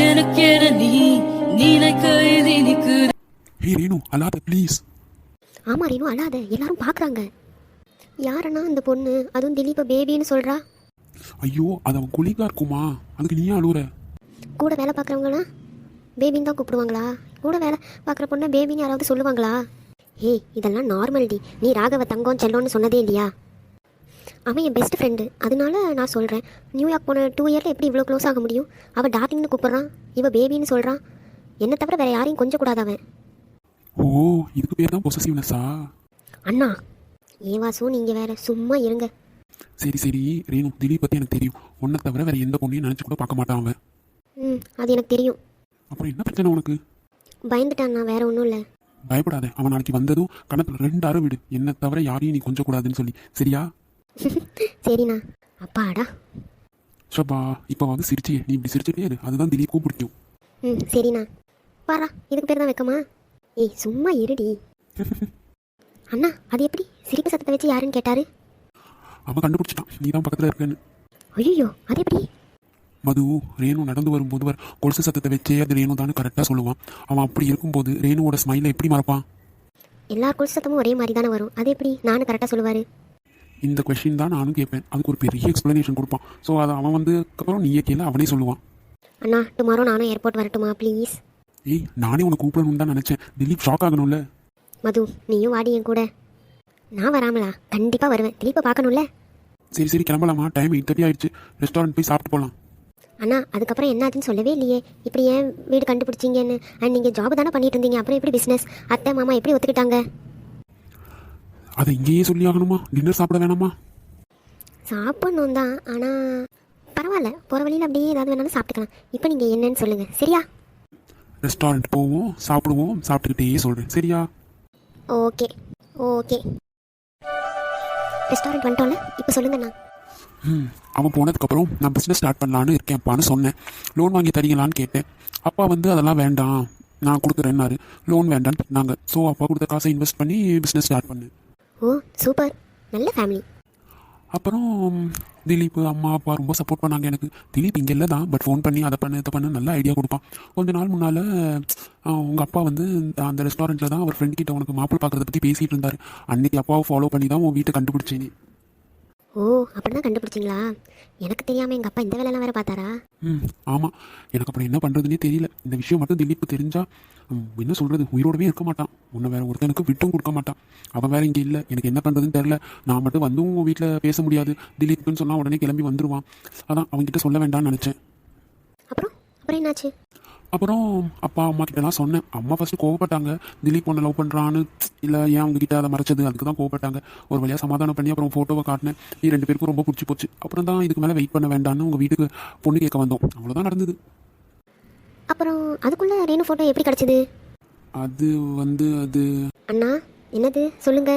எனக்கென நீ நினைக்க நினைக்கு ஹே ரேணு அல்லாத ப்ளீஸ் ஆமா ரேணு அழாத. எல்லாரும் பார்க்குறாங்க யாருன்னா அந்த பொண்ணு? அதுவும் திலீப்பை பேபின்னு சொல்கிறா ஐயோ அது அவன் குளிக்கா இருக்குமா? அதுக்கு நீயே அழுவுற? கூட வேலை பார்க்குறவங்களாம் பேபின்னு தான் கூப்பிடுவாங்களா? கூட வேலை பார்க்குற பொண்ணை பேபின்னு யாராவது சொல்லுவாங்களா? ஏய் இதெல்லாம் நார்மல் டி. நீ ராகவ தங்கம் செல்லோன்னு சொன்னதே இல்லையா? அவன் என் பெஸ்ட் ஃப்ரெண்டு அதனால நான் சொல்கிறேன் நியூயார்க் போன டூ இயரில் எப்படி இவ்வளோ க்ளோஸ் ஆக முடியும்? அவள் டார்லிங்னு கூப்பிட்றான். இவ பேபின்னு சொல்கிறான் என்னை தவிர வேற யாரையும் கொஞ்சம் கூடாது அவன். ஓ இதுக்கு பேர் தான் பொசசிவ்னஸா அண்ணா ஏன் வாசு நீங்கள் வேற சும்மா இருங்க. சரி சரி. ரேணு திலீப் பற்றி எனக்கு தெரியும். உன்னை தவிர வேற எந்த பொண்ணையும் நினச்சி கூட பார்க்க மாட்டான் அவன். ம் அது எனக்கு தெரியும். அப்புறம் என்ன பிரச்சனை உனக்கு? பயந்துட்டான் வேற ஒன்றும் இல்லை. பயப்படாத. அவன் நாளைக்கு வந்ததும் கணத்துல ரெண்டு அரை விடு. என்னை தவிர யாரையும் நீ கொஞ்சம் கூடாதுன்னு சொல்லி. சரியா? சரிண்ணா. அப்பாடா. ஷப்பா இப்போ வந்து சிரிச்சியே. நீ இப்படி சிரிச்சுட்டே இரு. அதுதான் திலீப்பும் பிடிக்கும். ம் சரிண்ணா. பாரா இதுக்கு பேர் தான் வைக்கமா? ஏய் சும்மா இருடி. அண்ணா அது எப்படி? சிரிப்பு சத்தத்தை வச்சு யாருன்னு கேட்டாரு? அவன் கண்டுபிடிச்சிட்டான். நீ தான் பக்கத்தில் இருக்கன்னு. ஐயோ அது எப்படி? மது ரேணு நடந்து வரும்போது வர் கொலுசு சத்தத்தை வச்சே அது ரேணு தான் கரெக்டாக சொல்லுவான். அவன் அப்படி இருக்கும்போது ரேணுவோட ஸ்மைலை எப்படி மறப்பான்? எல்லா குள் சத்தமும் ஒரே மாதிரி தானே வரும். அது எப்படி? நானும் கரெக்டாக சொல்லுவார். இந்த கொஷின் தான் நானும் கேட்பேன். அதுக்கு ஒரு பெரிய எக்ஸ்ப்ளனேஷன் கொடுப்பான். ஸோ அதை அவன் வந்ததுக்கப்புறம் நீயே கேளு அவனே சொல்லுவான். அண்ணா டுமாரோ நானும் ஏர்போர்ட் வரட்டுமா ப்ளீஸ் ஏய் நானே உன்னை கூப்பிடணும்னு தான் நினச்சேன். திலீப் ஷாக் ஆகணும்ல. மது நீயும் வாடி என் கூட. நான் வராமலா? கண்டிப்பாக வருவேன். திலீப்பை பார்க்கணும்ல? சரி சரி கிளம்பலாமா? டைம் எயிட் தேர்ட்டி ஆயிடுச்சு. ரெஸ்டாரண்ட் போய் சாப்பிட்டு போகலாம் அண்ணா அதுக்கப்புறம் என்னாச்சுன்னு சொல்லவே இல்லையே. இப்படி ஏன் வீடு கண்டுபிடிச்சிங்கன்னு? அண்ட் நீங்கள் ஜாப் தானே பண்ணிட்டு இருந்தீங்க. அப்புறம் எப்படி பிஸ்னஸ் அத்தை மாமா எப்படி ஒத்துக்கிட்டாங்க? அதை இங்கேயே சொல்லி ஆகணுமா டின்னர் சாப்பிட வேணாமா? சாப்பிடணும் தான் ஆனால் பரவாயில்ல. போகிற வழியில் அப்படியே ஏதாவது வேணாலும் சாப்பிட்டுக்கலாம். இப்போ நீங்கள் என்னன்னு சொல்லுங்கள் சரியா? ரெஸ்டாரண்ட் போவோம் சாப்பிடுவோம் சாப்பிட்டுக்கிட்டே சொல்கிறேன் சரியா? ஓகே. ஓகே. ரெஸ்டாரண்ட் வந்துட்டோம்ல? இப்போ சொல்லுங்கண்ணா ம் அவன் போனதுக்கப்புறம் நான் பிஸ்னஸ் ஸ்டார்ட் பண்ணலான்னு இருக்கேன்ப்பான்னு சொன்னேன். லோன் வாங்கி தரீங்களான்னு கேட்டேன். அப்பா வந்து அதெல்லாம் வேண்டாம் நான் கொடுக்குறேன்னாரு. லோன் வேண்டான்னு திட்டினாங்க ஸோ அப்பா கொடுத்த காசை இன்வெஸ்ட் பண்ணி பிஸ்னஸ் ஸ்டார்ட் பண்ணேன். ஓ சூப்பர். நல்ல ஃபேமிலி அப்புறம் திலீப் அம்மா அப்பா ரொம்ப சப்போர்ட் பண்ணாங்க எனக்கு. திலீப் இங்கே இல்லை தான் பட் ஃபோன் பண்ணி அதை பண்ணு இதை பண்ணு நல்ல ஐடியா கொடுப்பான். கொஞ்ச நாள் முன்னால் உங்கள் அப்பா வந்து அந்த ரெஸ்டாரண்ட்டில் தான் அவர் ஃப்ரெண்ட் கிட்ட உனக்கு மாப்பிள்ளை பார்க்குறத பற்றி பேசிகிட்டு இருந்தார். அன்னைக்கு அப்பாவை ஃபாலோ பண்ணி தான் உன் வீட்டை கண்டுபிடிச்சேனே ஓ அப்படி தான் கண்டுபிடிச்சிங்களா? எனக்கு தெரியாமல் எங்கள் அப்பா இந்த வேலைலாம் வேறு பார்த்தாரா? ம் ஆமாம் எனக்கு அப்புறம் என்ன பண்ணுறதுனே தெரியல. இந்த விஷயம் மட்டும் திலீப் தெரிஞ்சா ம், என்ன சொல்கிறது உயிரோடவே இருக்க மாட்டான். உன்னை வேற ஒருத்தனுக்கு விட்டும் கொடுக்க மாட்டான். அவன் வேற இங்கே இல்லை. எனக்கு என்ன பண்ணுறதுன்னு தெரில நான் மட்டும் வந்தும் வீட்டில் பேச முடியாது. திலீப்னு சொன்னால் உடனே கிளம்பி வந்துடுவான் அதான் அவன்கிட்ட சொல்ல வேண்டாம்னு நினச்சேன். அப்புறம்? அப்புறம் என்னாச்சு? அப்புறம் அப்பா அம்மா கிட்டலாம் சொன்னேன். அம்மா ஃபஸ்ட்டு கோவப்பட்டாங்க. திலீப் உன்னை லவ் பண்ணுறான்னு இல்லை ஏன் உங்ககிட்ட அதை மறைச்சது? அதுக்கு தான் கோவப்பட்டாங்க. ஒரு வழியாக சமாதானம் பண்ணி அப்புறம் ஃபோட்டோவை காட்டினேன். இது ரெண்டு பேருக்கும் ரொம்ப பிடிச்சி போச்சு. அப்புறம் தான் இதுக்கு மேலே வெயிட் பண்ண வேண்டாம்னு உங்கள் வீட்டுக்கு பொண்ணு கேட்க வந்தோம். அவ்வளோதான் நடந்தது. அப்புறம் அதுக்குள்ளே ரேணு ஃபோட்டோ எப்படி கிடச்சிது? அது வந்து அது அண்ணா என்னது? சொல்லுங்க.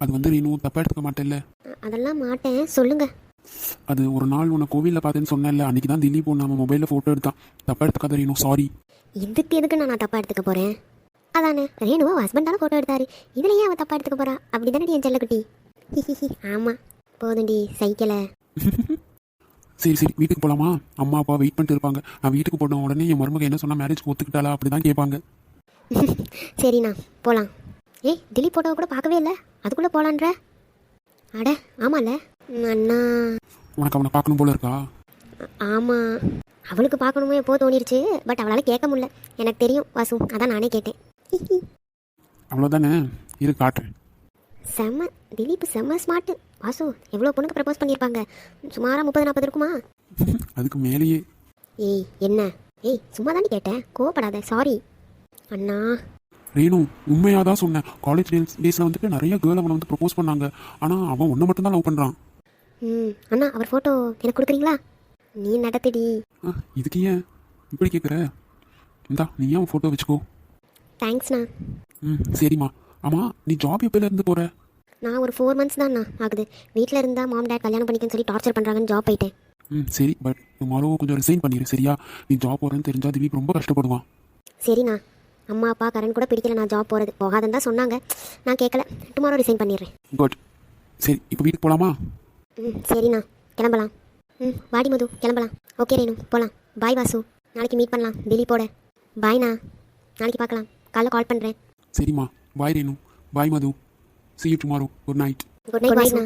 அது வந்து ரீனு தப்பாக எடுத்துக்க மாட்டேன்ல அ- அதெல்லாம் மாட்டேன். சொல்லுங்க. அது ஒரு நாள் உன்னை கோவிலில் பார்த்தேன்னு சொன்னேன்ல அன்றைக்கி தான் திலீப் நம்ம மொபைலில் ஃபோட்டோ எடுத்தான். தப்பாக எடுத்துக்காத ரீனு சாரி இதுக்கு எதுக்கு நான் தப்பாக எடுத்துக்க போகிறேன் அதானே ரேணுவா ஹஸ்பண்டால ஃபோட்டோ எடுத்தாரு. இதுல ஏன் அவன் தப்பாக எடுத்துக்க போறா? அப்படி தானே என் செல்லக்குட்டி. ஆமாம் போதுண்டி சைக்கிளை. சரி சரி வீட்டுக்கு போகலாமா அம்மா அப்பா வெயிட் பண்ணிட்டு இருப்பாங்க. நான் வீட்டுக்கு போன உடனே என் மருமக என்ன சொன்னால் மேரேஜ் ஒத்துக்கிட்டாளா? அப்படி தான் கேட்பாங்க. சரிண்ணா போகலாம் ஏய் திலீப் ஃபோட்டோவை கூட பார்க்கவே இல்லை. அதுக்குள்ளே போகலான்ற அட ஆமாம்ல அண்ணா. உனக்கு அவனை பார்க்கணும் போல இருக்கா? ஆமாம் அவளுக்கு பார்க்கணுமே எப்போ தோணிருச்சு பட் அவளால் கேட்க முடியல. எனக்கு தெரியும் வாசு அதான் நானே கேட்டேன். அவ்வளோதானே இரு காட்டுறேன். செம்ம திலீப் செம்ம ஸ்மார்ட்டு வாசு எவ்வளோ பொண்ணுக்கு ப்ரப்போஸ் பண்ணியிருப்பாங்க? சுமாராக முப்பது நாற்பது இருக்குமா? அதுக்கு மேலேயே. ஏய் என்ன? ஏய் சும்மா தானே கேட்டேன். கோவப்படாத சாரி அண்ணா. ரேணு உண்மையாக தான் சொன்னேன் காலேஜ் டேஸ் டேஸில் வந்துட்டு நிறைய கேர்ள் அவனை வந்து ப்ரப்போஸ் பண்ணாங்க. ஆனால் அவன் ஒன்றை மட்டும் தான் லவ் பண்ணுறான் ம் அண்ணா அவர் ஃபோட்டோ எனக்கு கொடுக்குறீங்களா? நீ நடத்துடி. இதுக்கு ஏன்? இப்படி கேட்குற இந்தா நீ ஏன் ஃபோட்டோ வச்சுக்கோ. தேங்க்ஸ்ண்ணா ம் சரிம்மா. ஆமாம் நீ ஜாப் எப்போல இருந்து போகிற நான் ஒரு ஃபோர் மந்த்ஸ் தான்ண்ணா ஆகுது. வீட்டில் இருந்தால் மாம் டேட் கல்யாணம் பண்ணிக்கன்னு சொல்லி டார்ச்சர் பண்ணுறாங்கன்னு ஜாப் போயிட்டேன். ம் சரி பட் டுமாரோ கொஞ்சம் ரிசைன் பண்ணிடு சரியா? நீ ஜாப் போகிறேன்னு தெரிஞ்சா திலீப் ரொம்ப கஷ்டப்படுவான். சரிண்ணா. அம்மா அப்பா கரண் கூட பிடிக்கல நான் ஜாப் போகிறது போகாதுன்னு தான் சொன்னாங்க. நான் கேட்கல டுமாரோ ரிசைன் பண்ணிடுறேன். குட் சரி இப்போ வீட்டுக்கு போகலாமா ம் சரிண்ணா. கிளம்பலாம். ம் வாடி மது கிளம்பலாம். ஓகே ரேணு போகலாம் பாய் வாசு. நாளைக்கு மீட் பண்ணலாம். திலீப்போட பாய்ண்ணா நாளைக்கு பார்க்கலாம் காலைல கால் பண்ணுறேன் சரிம்மா. Bye Renu. Bye Madhu. See you tomorrow. Good night good night பாய்ண்ணா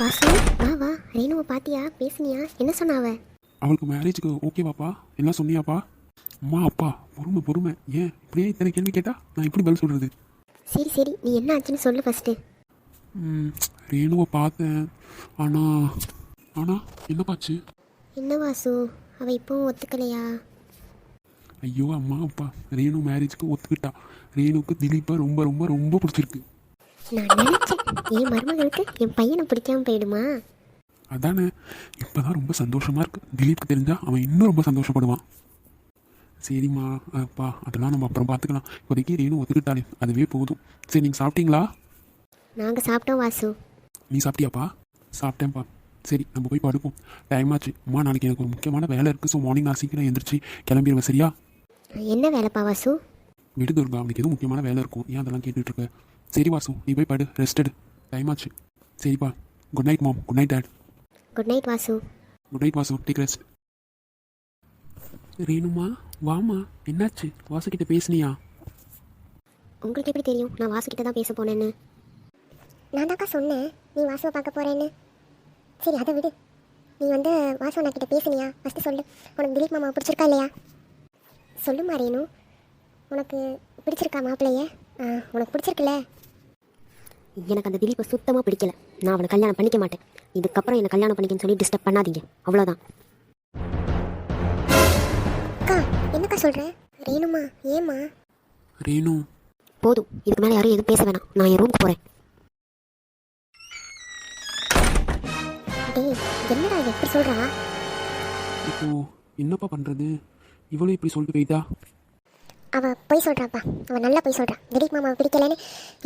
Vasu வா வா. ரேணுவை பாத்தியா? பேசுனியா? என்ன சொன்னா அவ? அவளுக்கு மேரேஜுக்கு ஓகேவாப்பா எல்லாம் சொன்னியாப்பா? அம்மா அப்பா பொறுமை பொறுமை. ஏன்? இப்படியே இத்தனை கேள்வி கேட்டா நான் எப்படி பதில் சொல்கிறது சரி சரி. நீ என்ன ஆச்சுன்னு சொல்லு ஃபஸ்ட்டு ரேணுவை பார்த்தேன். ஆனால் ஆனால் என்னப்பாச்சு? என்ன வாசு? அவள் இப்போவும் ஒத்துக்கலையா? ஐயோ அம்மா அப்பா. ரேணு மேரேஜுக்கு ஒத்துக்கிட்டா. ரேணுக்கு திலீப்பை ரொம்ப ரொம்ப ரொம்ப பிடிச்சிருக்கு. நான் நினைச்சேன். என் மருமகளுக்கு என் பையனை பிடிக்காம போயிடுமா? அதானே. இப்போதான் ரொம்ப சந்தோஷமா இருக்கு. திலீப்க்கு தெரிஞ்சா அவன் இன்னும் ரொம்ப சந்தோஷப்படுவான். சரிம்மா அப்பா. அதெல்லாம் நம்ம அப்புறம் பார்த்துக்கலாம் இப்போதைக்கு ரேணு ஒத்துக்கிட்டாலே. அதுவே போதும். சரி நீங்கள் சாப்பிட்டீங்களா? நாங்கள் சாப்பிட்டோம் வாசு. நீ சாப்பிட்டியாப்பா? சாப்பிட்டேன்ப்பா. சரி நம்ம போய் படுப்போம். டைம் ஆச்சு. அம்மா நாளைக்கு எனக்கு ஒரு முக்கியமான வேலை இருக்குது ஸோ மார்னிங் நான் சீக்கிரம் எந்திரிச்சு கிளம்பிடுவேன். சரியா? என்ன வேலைப்பா வாசு? விடு துர்கா அவனுக்கு எதுவும் முக்கியமான வேலை இருக்கும். ஏன் அதெல்லாம் கேட்டுட்டு இருக்க சரி வாசு நீ போய் படு ரெஸ்டடு டைம் ஆச்சு. சரிப்பா good night mom good night dad good night Vasu. Good night Vasu. Take rest ரேணுமா வாமா. என்னாச்சு? வாசு கிட்ட பேசுனியா? உங்களுக்கு எப்படி தெரியும்? நான் வாசு கிட்ட தான் பேச போனேன்னு. நான் தாக்கா சொன்னேன். நீ வாசுவை பார்க்க போறேன்னு. சரி அதை விடு. நீ வந்து வாசு அண்ணா கிட்ட பேசுனியா? ஃபஸ்ட்டு சொல்லு. உனக்கு திலீப் மாமா பிடிச்சிருக்கா இல்லையா? சொல்லுமா ரேணு உனக்கு பிடிச்சிருக்கா மாப்பிள்ளைய? ஆ, உனக்கு பிடிச்சிருக்குல்ல? எனக்கு அந்த திலீப்பை சுத்தமாக பிடிக்கல. நான் அவனை கல்யாணம் பண்ணிக்க மாட்டேன். இதுக்கப்புறம் என்னை கல்யாணம் பண்ணிக்கன்னு சொல்லி டிஸ்டர்ப் பண்ணாதீங்க. அவ்வளோதான் அக்கா என்னக்கா சொல்கிற ரேணுமா ஏமா ரேணு. போதும். இதுக்கு மேலே யாரும் எதுவும் பேச வேணாம். நான் என் ரூமுக்கு போகிறேன் டேய் என்னடா இது எப்படி சொல்கிறா இப்போ என்னப்பா பண்ணுறது இவளும் இப்படி சொல்லிட்டு போயிட்டா அவள் பொய் சொல்கிறாப்பா அவள் நல்லா பொய் சொல்கிறா திடீர் மாமாவை பிடிக்கலன்னு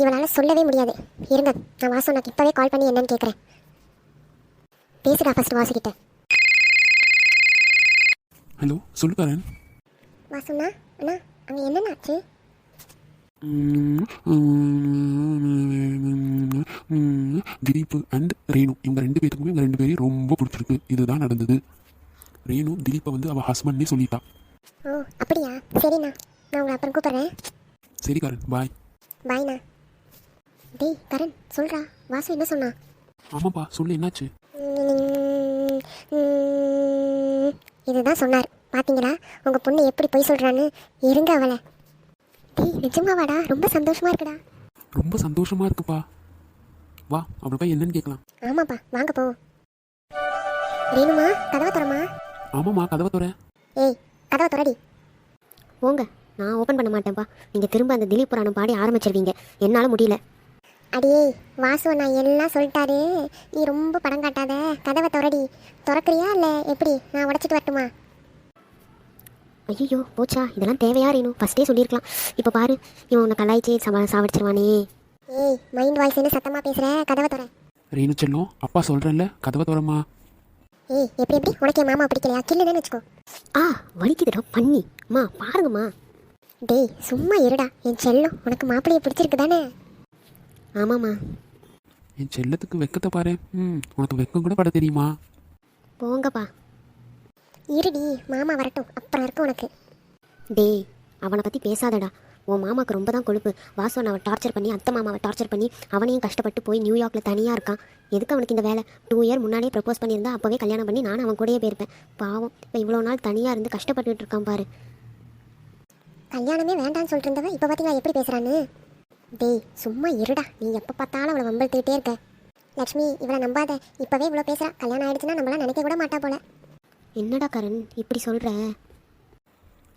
இவளால் சொல்லவே முடியாது. இருங்க நான் வாசு நான் இப்போவே கால் பண்ணி என்னன்னு கேட்குறேன் பேசுடா ஃபர்ஸ்ட் வாசுக்கிட்ட ஹலோ சொல்லு கரண் வாசுண்ணா அண்ணா அங்கே என்னென்ன ஆச்சு? திலீப் அண்ட் ரேணு இவங்க ரெண்டு பேத்துக்குமே இவங்க ரெண்டு பேரையும் ரொம்ப பிடிச்சிருக்கு. இதுதான் நடந்தது. ரேணு திலீப்பை வந்து அவள் ஹஸ்பண்ட்னே சொல்லிட்டா. ஓ அப்படியா? சரிண்ணா. நான் உங்களை அப்புறம் கூப்பிட்றேன். சரி கரண். பாய். பாய்ண்ணா. டேய் கரண் சொல்கிறா வாசு என்ன சொன்னா? ஆமாப்பா சொல்லு என்னாச்சு? இதுதான் சொன்னார். பாத்தீங்களா? உங்க பொண்ணு எப்படி பொய் சொல்றான்னு? இருங்க அவளை. டேய் நிஜமாவாடா ரொம்ப சந்தோஷமா இருக்குடா. ரொம்ப சந்தோஷமா இருக்குப்பா. வா அவளை போய் என்னன்னு கேட்கலாம். ஆமாப்பா வாங்க போ ரேணுமா கதவை தரமா ஆமாம்மா கதவை துற ஏய் கதவை திறடி. போங்க நான் ஓப்பன் பண்ண மாட்டேன்ப்பா நீங்கள் திரும்ப அந்த திலீப் புராணம் பாடி ஆரம்பிச்சிருவீங்க. என்னால் முடியல. அடியே வாசு நான் எல்லாம் சொல்லிட்டாரு. நீ ரொம்ப படம் காட்டாத. கதவை திறடி. திறக்கறியா இல்லை எப்படி? நான் உடச்சிட்டு வரட்டுமா? ஐயோ போச்சா. இதெல்லாம் தேவையா ரேணு? ஃபஸ்ட்டே சொல்லியிருக்கலாம். இப்போ பாரு இவன் உன்னை கலாய்ச்சி சமா சாவடிச்சிருவானே. ஏய் மைண்ட் வாய்ஸ் என்ன சத்தமாக பேசுகிற கதவை திற. ரேணு செல்லம் அப்பா சொல்கிறேன்ல கதவை துறமா ஏய் எப்படி எப்படி? உனக்கு என் மாமா பிடிக்கலையா? கில்லுன்னு வச்சுக்கோ. ஆ வலிக்குதுடா பண்ணி. அம்மா பாருங்கம்மா. டேய் சும்மா இருடா. என் செல்லம் உனக்கு மாப்பிள்ளைய பிடிச்சிருக்கு தானே ஆமாம்மா. என் செல்லத்துக்கு வெக்கத்தை பாரு. ம் உனக்கு வெக்கம் கூட பட தெரியுமா? போங்கப்பா. இருடி மாமா வரட்டும். அப்புறம் இருக்கு உனக்கு. டேய் அவனை பற்றி பேசாதடா. உன் மாமாக்கு ரொம்ப தான் கொழுப்பு. வாசு அவனை டார்ச்சர் பண்ணி அத்தை மாமாவை டார்ச்சர் பண்ணி அவனையும் கஷ்டப்பட்டு போய் நியூயார்க்கில் தனியாக இருக்கான். எதுக்கு அவனுக்கு இந்த வேலை? டூ இயர் முன்னாடியே ப்ரப்போஸ் பண்ணியிருந்தா அப்போவே கல்யாணம் பண்ணி நானும் அவன் கூடயே போயிருப்பேன். பாவம் இப்போ இவ்வளோ நாள் தனியாக இருந்து கஷ்டப்பட்டுட்டு இருக்கான் பாரு. கல்யாணமே வேண்டாம்னு சொல்லிட்டு இருந்தவன் இப்போ பார்த்தீங்களா எப்படி பேசுகிறான்னு டேய் சும்மா இருடா. நீ எப்போ பார்த்தாலும் அவளை வம்பழுத்துக்கிட்டே இருக்க. லக்ஷ்மி இவளை நம்பாத. இப்போவே இவ்வளோ பேசுகிறா கல்யாணம் ஆயிடுச்சுன்னா நம்மளாம் நினைக்க கூட மாட்டா போல. என்னடா கரண் இப்படி சொல்கிற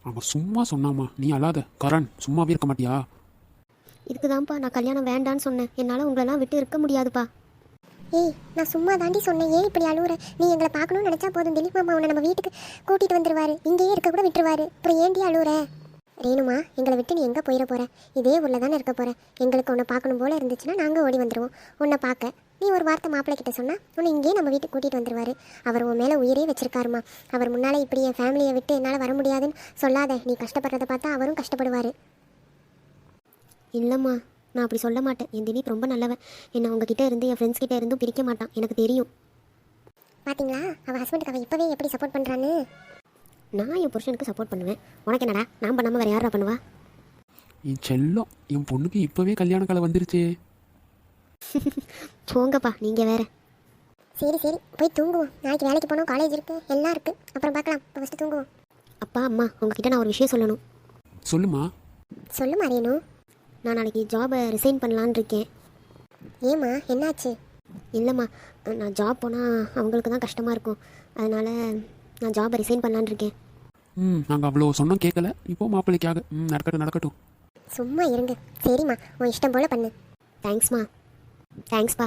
அவன் சும்மா சொன்னாமா நீ அழாத கரண் சும்மாவே இருக்க மாட்டியா? இதுக்கு தான்ப்பா நான் கல்யாணம் வேண்டான்னு சொன்னேன். என்னால் உங்களெல்லாம் விட்டு இருக்க முடியாதுப்பா. ஏய் நான் சும்மா தாண்டி சொன்னேன். ஏன் இப்படி அழுவுற? நீ எங்களை பார்க்கணும்னு நினச்சா போதும். திலீப் மாமா உன்னை நம்ம வீட்டுக்கு கூட்டிகிட்டு வந்துருவாரு. இங்கேயே இருக்க கூட விட்டுருவாரு. அப்புறம் ஏன்டி அழுவுற? ரேணுமா எங்களை விட்டு நீ எங்கே போயிட போற? இதே ஊரில் தானே இருக்க போற. எங்களுக்கு உன்னை பார்க்கணும் போல இருந்துச்சுன்னா நாங்கள் ஓடி வந்துடுவோம் உன்னை பார்க்க. நீ ஒரு வார்த்தை மாப்பிள்ளை கிட்ட சொன்னா உன்னை இங்கேயே நம்ம வீட்டுக்கு கூட்டிகிட்டு வந்துருவாரு. அவர் உன் மேலே உயிரே வச்சிருக்காருமா. அவர் முன்னால் இப்படி என் ஃபேமிலியை விட்டு என்னால் வர முடியாதுன்னு சொல்லாத. நீ கஷ்டப்படுறத பார்த்தா அவரும் கஷ்டப்படுவார். இல்லைம்மா நான் அப்படி சொல்ல மாட்டேன். என் திலீப் ரொம்ப நல்லவன். என்னை உங்ககிட்ட இருந்து என் ஃப்ரெண்ட்ஸ் கிட்ட இருந்தும் பிரிக்க மாட்டான். எனக்கு தெரியும். பாத்தீங்களா? அவ ஹஸ்பண்டுக்கு அவ இப்பவே எப்படி சப்போர்ட் பண்றான்னு? நான் என் புருஷனுக்கு சப்போர்ட் பண்ணுவேன். உனக்கு என்னடா? நான் பண்ணாமல் வேறு யாரா பண்ணுவா? என் செல்லம் என் பொண்ணுக்கு இப்போவே கல்யாண காலம் வந்துருச்சே. போங்கப்பா நீங்கள் வேற. சரி சரி. போய் தூங்குவோம். நாளைக்கு வேலைக்கு போனோம் காலேஜ் இருக்கு எல்லாம் இருக்கு. அப்புறம் பார்க்கலாம். இப்போ ஃபஸ்ட்டு தூங்குவோம். அப்பா அம்மா உங்ககிட்ட நான் ஒரு விஷயம் சொல்லணும். சொல்லுமா. சொல்லுமா ரேணு நான் நாளைக்கு ஜாபை ரிசைன் பண்ணலான்னு இருக்கேன். ஏம்மா என்னாச்சு? இல்லைம்மா நான் ஜாப் போனால் அவங்களுக்கு தான் கஷ்டமாக இருக்கும். அதனால் நான் ஜாபை ரிசைன் பண்ணலான்னு இருக்கேன். ம் நாங்கள் அவ்வளோ சொன்னோம் கேட்கல இப்போ மாப்பிள்ளைக்காக. ம் நடக்கட்டும் நடக்கட்டும். சும்மா இருங்க. சரிம்மா உன் இஷ்டம் போல பண்ணு. தேங்க்ஸ்மா தேங்க்ஸ்ப்பா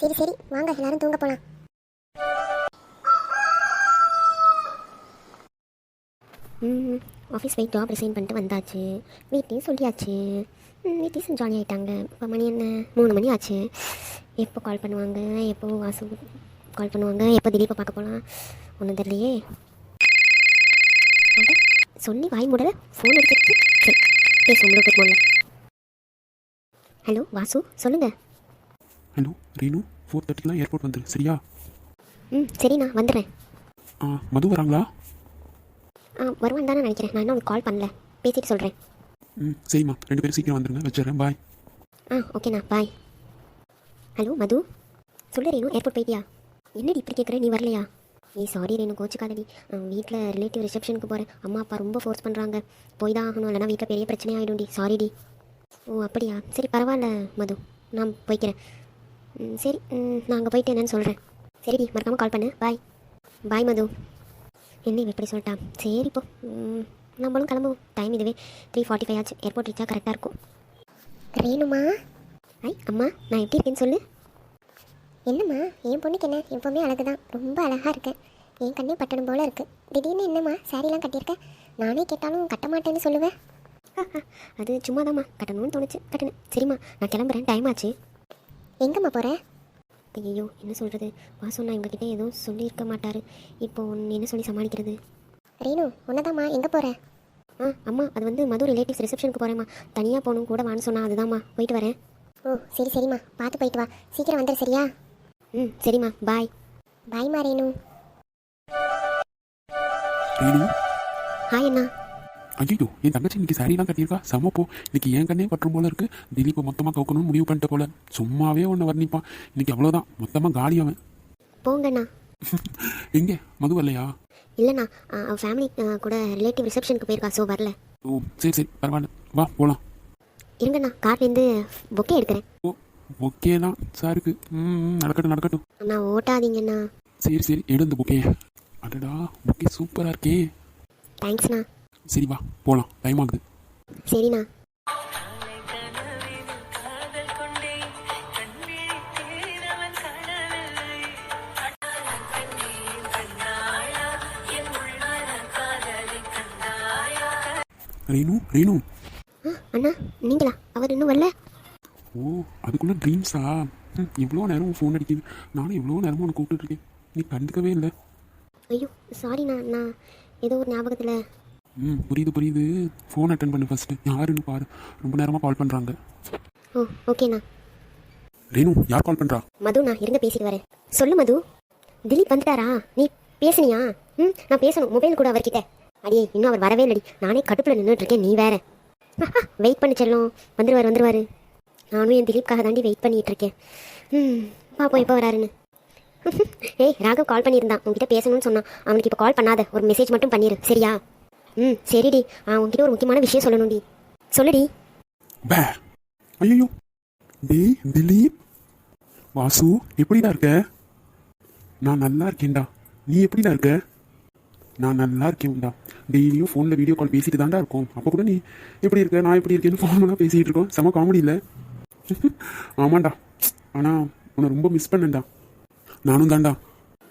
சரி சரி. வாங்க எல்லாரும் தூங்க போலாம். ம் ஆஃபீஸ் போய் ஜாப் ரிசைன் பண்ணிட்டு வந்தாச்சு. வீட்லேயும் சொல்லியாச்சு. வீட்லேயும் ஜாலி ஆகிட்டாங்க இப்போ மணி என்ன? மூணு மணி ஆச்சு. எப்போ கால் பண்ணுவாங்க? எப்போ வாசு கால் பண்ணுவாங்க? எப்போ திலீப்பை பார்க்க போகலாம் ஒன்றும் தெரியலையே. சொல்லி வாய் மூடல. ஃபோன் எடுத்துட்டு சரி பேசுவோம். ஹலோ வாசு சொல்லுங்கள் ஹலோ ரீனு ஃபோர் தேர்ட்டிக்கெலாம் ஏர்போர்ட் வந்துரு சரியா? ம் சரிண்ணா வந்துடுறேன் ஆ மது வராங்களா? ஆ வருவான் தானே நினைக்கிறேன். நான் இன்னும் கால் பண்ணல. பேசிட்டு சொல்கிறேன் ம் சரிம்மா. ரெண்டு பேரும் சீக்கிரம் வந்துருங்க. வச்சிடுறேன். பாய் ஆ ஓகேண்ணா பாய் ஹலோ மது? சொல்லு ரேணு ஏர்போர்ட் போயிட்டியா? என்னடி இப்படி கேட்குற நீ வரலையா? ஏய் சாரி ரேணு கோச்சுக்காதடி. வீட்டில் ரிலேட்டிவ் ரிசப்ஷனுக்கு போகிறேன் அம்மா அப்பா ரொம்ப ஃபோர்ஸ் பண்ணுறாங்க போய் தான் ஆகணும். இல்லைனா வீட்டில் பெரிய பிரச்சனை ஆகிடும்டி சாரிடி ஓ அப்படியா? சரி பரவாயில்ல மது. நான் போய்க்கிறேன். ம், சரி. நான் அங்கே போயிட்டு என்னன்னு சொல்கிறேன் சரிடி மறக்காமல் கால் பண்ணு. பாய் பாய் மது. என்ன எப்படி சொல்லிட்டான் சரி இப்போ நம்மளும் கிளம்புவோம். டைம் இதுவே. த்ரீ ஃபார்ட்டி ஃபைவ் ஆச்சு ஏர்போர்ட் ரீச்சாக கரெக்டாக இருக்கும். ரேணுமா ஐ அம்மா நான் எப்படி இருக்கேன்னு சொல்லு. என்னம்மா? என் பொண்ணுக்கு என்ன? எப்பவுமே அழகு தான் ரொம்ப அழகாக இருக்கேன் என் கண்ணே பட்டணம் போல் இருக்குது திடீர்னு என்னம்மா? சாரீலாம் கட்டியிருக்க? நானே கேட்டாலும் கட்ட மாட்டேன்னு சொல்லுவேன் அது சும்மாதாம்மா. கட்டணும்னு தோணுச்சு. கட்டணும் சரிம்மா நான் கிளம்புறேன். டைம் ஆச்சு. எங்கம்மா போற? ஐயோ என்ன சொல்கிறது வாசு நான் இவங்ககிட்ட எதுவும் சொல்லியிருக்க மாட்டார். இப்போ நீ என்ன சொல்லி சமாளிக்கிறது? ரேணு உன்னதாம்மா எங்க போற? ஆ அம்மா அது வந்து மது ரிலேட்டிவ்ஸ் ரிசப்ஷனுக்கு போகிறேம்மா தனியாக போகணும் கூட வான்னு சொன்னா அதுதாம்மா. போயிட்டு வரேன். ஓ சரி சரிம்மா. பார்த்து போயிட்டு வா. சீக்கிரம் வந்துடு சரியா? ம் சரிம்மா. பாய். பாய்மா ரேணு. ரீனு ஹாய் அண்ணா. ஐயோ என் தங்கச்சி இன்னைக்கு சாரீலாம் கட்டியிருக்கா. செம போ. இன்னைக்கு என் கண்ணே பற்றும் போல இருக்கு. திலீப்பை மொத்தமாக கவுக்கணும்னு முடிவு பண்ணிட்ட போல. சும்மாவே ஒன்று வர்ணிப்பான் இன்னைக்கு அவ்வளோதான் மொத்தமாக காலி அவன். போங்கண்ணா. எங்கே? மது வரலையா? இல்லைண்ணா. அவள் ஃபேமிலி கூட ரிலேட்டிவ் ரிசப்ஷனுக்கு போயிருக்கா ஸோ வரல. ஓ சரி சரி. பரவாயில்ல. வா போகலாம் இருங்கண்ணா. கார்லேருந்து பொக்கே எடுக்கிறேன். ஓ ஓகே தான். சாருக்கு ம் நடக்கட்டும் நடக்கட்டும். அண்ணா ஓட்டாதீங்கண்ணா. சரி சரி. எடு இந்த புக்கே அடடா புக்கே சூப்பராக இருக்கே. தேங்க்ஸ்ண்ணா சரி வா போகலாம் டைம் ஆகுது. சரிண்ணா. ரீனு ஆ அண்ணா நீங்களா? அவர் இன்னும் வரல. ஓ அதுக்குள்ள ட்ரீம்ஸா இவ்வளோ நேரம் ஃபோன் அடிக்குது. நானும் இவ்வளோ நேரமும் உனக்கு கூப்பிட்டுருக்கேன் நீ கண்டுக்கவே இல்லை. ஐயோ சாரிண்ணா நான் ஏதோ ஒரு ஞாபகத்தில் ம் புரியுது புரியுது. ஃபோன் அட்டன் பண்ணு ஃபஸ்ட்டு யாருன்னு பாரு. ரொம்ப நேரமாக கால் பண்ணுறாங்க ஓ ஓகேண்ணா ரீனு யார் கால் பண்ணுறா மது நான் இருங்க பேசிட்டு வரேன். சொல்லு மது. திலீப் வந்துட்டாரா? நீ பேசுனியா? ம் நான் பேசணும். மொபைல் கூட அவர்கிட்ட. அடியே இன்னும் அவர் வரவே இல்லடி. நானே கடுப்பில் நின்றுட்டு இருக்கேன் நீ வேற. வெயிட் பண்ணி செல்லும். வந்துருவார் வந்துருவாரு. நானும் என் திலீப்காக தாண்டி வெயிட் பண்ணிட்டு இருக்கேன் ம் பாப்போம் எப்போ வராருன்னு. ஏய் ராகவ் கால் பண்ணியிருந்தான். உன்கிட்ட பேசணும்னு சொன்னான். அவனுக்கு இப்போ கால் பண்ணாத. ஒரு மெசேஜ் மட்டும் பண்ணிடு சரியா? ம் சரிடி. ஆ உன்கிட்ட ஒரு முக்கியமான விஷயம் சொல்லணும்டி. சொல்லுடி. பே ஐயோ டேய் திலீப். வாசு எப்படிடா இருக்க? நான் நல்லா இருக்கேன்டா. நீ எப்படிடா இருக்க? நான் நல்லா இருக்கேன்டா. டெய்லியும் ஃபோனில் வீடியோ கால் பேசிட்டு தான்டா இருக்கோம். அப்போ கூட நீ எப்படி இருக்க? நான் எப்படி இருக்கேன்னு ஃபோன்லாம் பேசிகிட்டு இருக்கோம். செம காமெடி இல்லை? ஆமாண்டா. ஆனால் உன்னை ரொம்ப மிஸ் பண்ணேன்டா. நானும் தான்டா.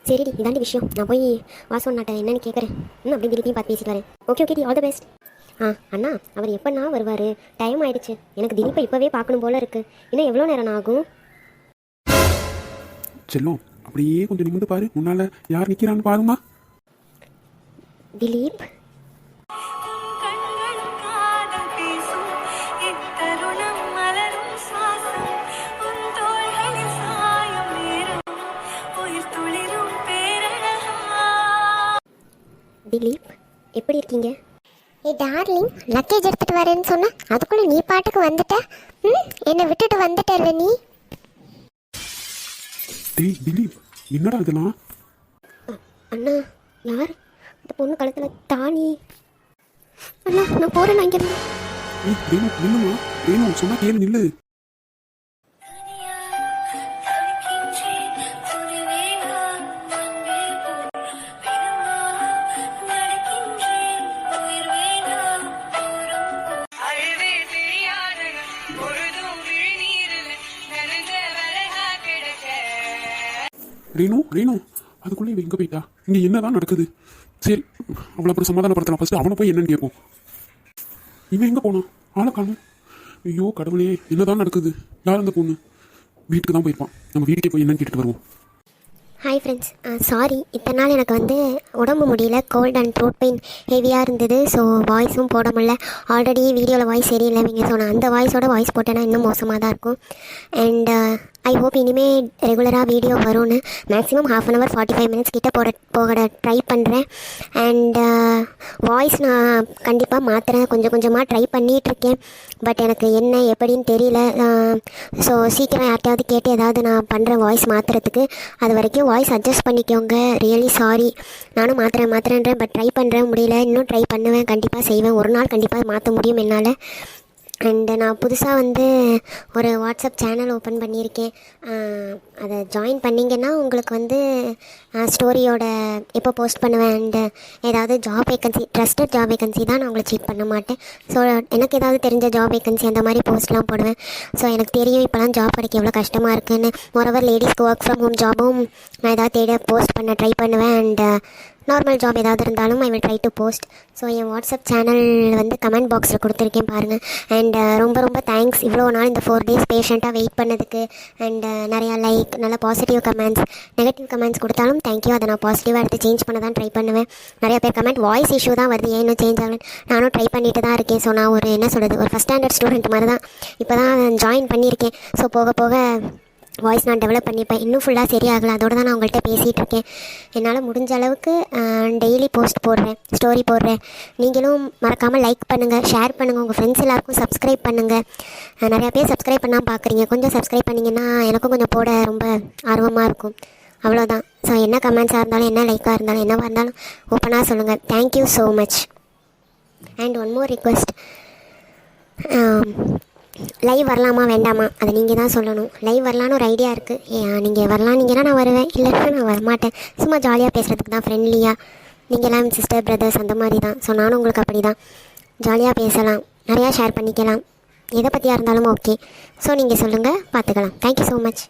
சரிடி இதாண்டி விஷயம். நான் போய் வாசவன் நாட்டை என்னன்னு கேட்குறேன் இன்னும் அப்படி திருப்பியும் பார்த்து பேசிட்டு வரேன். Okay okay all the best ஆ அண்ணா அவர் எப்போண்ணா வருவார். டைம் ஆயிடுச்சு. எனக்கு திலீப்பை இப்போவே பார்க்கணும் போல இருக்கு. இன்னும் எவ்வளோ நேரம் ஆகும்? செல்லம் அப்படியே கொஞ்சம் நிமிந்து பாரு. முன்னால் யார் நிற்கிறான்னு பாருமா திலீப்? திலீப் எப்படி இருக்கீங்க? ஏ டார்லிங் லக்கேஜ் எடுத்துட்டு வரேன்னு சொன்ன அதுக்குள்ள நீ பாட்டுக்கு வந்துட்ட? ம் என்னை விட்டுட்டு வந்துட்டல்ல நீ. டேய் திலீப் என்னடா இதெல்லாம்? அண்ணா யார்? அந்த பொண்ணு கழுத்தில் தாலி அண்ணா நான் போகிறேன் இங்கேருந்து ஏய் ரேணு நில்லுமா? சொன்னா கேளு நில்லு. ரேணு ரேணு அதுக்குள்ளே இவ எங்கே போயிட்டா. இங்கே என்னதான் நடக்குது? சரி அவளை அப்புறம் சமாதானப்படுத்தலாம். ஃபஸ்ட்டு அவனை போய் என்னன்னு கேட்போம். இவன் எங்கே போனான்? ஆளை காணும். ஐயோ கடவுளே என்னதான் நடக்குது? யார் அந்த பொண்ணு? வீட்டுக்கு தான் போயிருப்பான். நம்ம வீட்டுக்கே போய் என்னன்னு கேட்டுட்டு வருவோம். ஹாய் ஃப்ரெண்ட்ஸ் சாரி இத்தனை நாள் எனக்கு வந்து உடம்பு முடியல கோல்ட் அண்ட் த்ரோட் பெயின் ஹெவியாக இருந்தது. ஸோ வாய்ஸும் போட முடியல. ஆல்ரெடி வீடியோவில் வாய்ஸ் சரியில்லைங்க ஸோ நான் அந்த வாய்ஸோட வாய்ஸ் போட்டேன்னா இன்னும் மோசமாக தான் இருக்கும் அண்ட் ஐ ஹோப் இனிமேல் ரெகுலராக வீடியோ வரும்னு. Maximum half an hour forty five minutes கிட்ட போட போக ட்ரை பண்ணுறேன் அண்ட் வாய்ஸ் uh, நான் கண்டிப்பாக மாற்றுறேன் கொஞ்சம் கொஞ்சமாக ட்ரை பண்ணிகிட்ருக்கேன் பட் எனக்கு என்ன எப்படின்னு தெரியல. ஸோ சீக்கிரம் யார்கிட்டயாவது கேட்டு ஏதாவது நான் பண்ணுறேன் வாய்ஸ் மாற்றுறதுக்கு அது வரைக்கும் வாய்ஸ் அட்ஜஸ்ட் பண்ணிக்கோங்க. ரியலி சாரி நானும் மாற்றுறேன் மாற்றுறேன்றேன் பட் ட்ரை பண்ணுறேன் முடியல. இன்னும் ட்ரை பண்ணுவேன். கண்டிப்பாக செய்வேன். ஒரு நாள் கண்டிப்பாக மாற்ற முடியும் என்னால். அண்டு நான் புதுசாக வந்து ஒரு வாட்ஸ்அப் சேனல் ஓப்பன் பண்ணியிருக்கேன். அதை ஜாயின் பண்ணிங்கன்னா உங்களுக்கு வந்து ஸ்டோரியோட எப்போ போஸ்ட் பண்ணுவேன் அண்டு ஏதாவது job vacancy trusted job vacancy தான் நான் உங்களை சீட் பண்ண மாட்டேன். ஸோ எனக்கு ஏதாவது தெரிஞ்ச ஜாப் வேகன்சி அந்த மாதிரி போஸ்ட்லாம் போடுவேன். ஸோ எனக்கு தெரியும் இப்போலாம் ஜாப் கிடைக்க எவ்வளோ கஷ்டமாக இருக்குன்னு. மொரவர் லேடிஸ்க்கு ஒர்க் ஃப்ரம் ஹோம் ஜாபும் நான் ஏதாவது தேட போஸ்ட் பண்ண ட்ரை பண்ணுவேன் அண்டு நார்மல் ஜாப் ஏதாவது இருந்தாலும் I will try to post so N WhatsApp channel வந்து கமெண்ட் பாக்ஸில் கொடுத்துருக்கேன் பாருங்கள் அண்ட் uh, ரொம்ப ரொம்ப தேங்க்ஸ் இவ்வளோ நாள் இந்த ஃபோர் டேஸ் பேஷண்ட்டாக வெயிட் பண்ணதுக்கு. அண்ட் நிறையா லைக் நல்ல பாசிட்டிவ் கமெண்ட்ஸ் நெகட்டிவ் கமெண்ட்ஸ் கொடுத்தாலும் தேங்க்யூ அதை நான் பாசிட்டிவாக எடுத்து சேஞ்ச் பண்ண தான் ட்ரை பண்ணுவேன். நிறைய பேர் கமெண்ட் வாய்ஸ் இஷ்யூ தான் வருது. ஏன் சேஞ்ச் ஆகலன்னு நானும் ட்ரை பண்ணிட்டு தான் இருக்கேன். ஸோ நான் ஒரு என்ன சொல்கிறது ஒரு ஃபஸ்ட் ஸ்டாண்டர்ட் ஸ்டூடெண்ட் மாதிரி தான். இப்போ தான் ஜாயின் பண்ணியிருக்கேன். ஸோ போக போக வாய்ஸ் நான் டெவலப் பண்ணிப்பேன் இன்னும் ஃபுல்லாக சரியாகலை. அதோட தான் நான் உங்கள்கிட்ட பேசிகிட்டு இருக்கேன். என்னால் முடிஞ்ச அளவுக்கு டெய்லி போஸ்ட் போடுறேன் ஸ்டோரி போடுறேன். நீங்களும் மறக்காமல் லைக் பண்ணுங்கள் ஷேர் பண்ணுங்கள் உங்கள் ஃப்ரெண்ட்ஸ் எல்லாருக்கும் சப்ஸ்கிரைப் பண்ணுங்கள் நிறையா பேர் சப்ஸ்கிரைப் பண்ணால் பார்க்குறீங்க கொஞ்சம் சப்ஸ்கிரைப் பண்ணிங்கன்னா எனக்கும் கொஞ்சம் போட ரொம்ப ஆர்வமாக இருக்கும். அவ்வளோதான் ஸோ என்ன கமெண்ட்ஸாக இருந்தாலும் என்ன லைக்காக இருந்தாலும் என்னவாக இருந்தாலும் ஓப்பனாக சொல்லுங்கள் thank you so much and one more request live வரலாமா வேண்டாமா? அதை நீங்கள் தான் சொல்லணும். லைவ் வரலான்னு ஒரு ஐடியா இருக்குது நீங்கள் வரலாம் நான் வருவேன். இல்லைன்னா நான் வரமாட்டேன். சும்மா ஜாலியாக பேசுகிறதுக்கு தான் ஃப்ரெண்ட்லியாக நீங்களாம் சிஸ்டர் பிரதர்ஸ் அந்த மாதிரி தான். ஸோ நானும் உங்களுக்கு அப்படி தான் ஜாலியாக பேசலாம். நிறையா ஷேர் பண்ணிக்கலாம். எதை பற்றியாக இருந்தாலும் ஓகே ஸோ நீங்கள் சொல்லுங்கள் பார்த்துக்கலாம். Thank you so much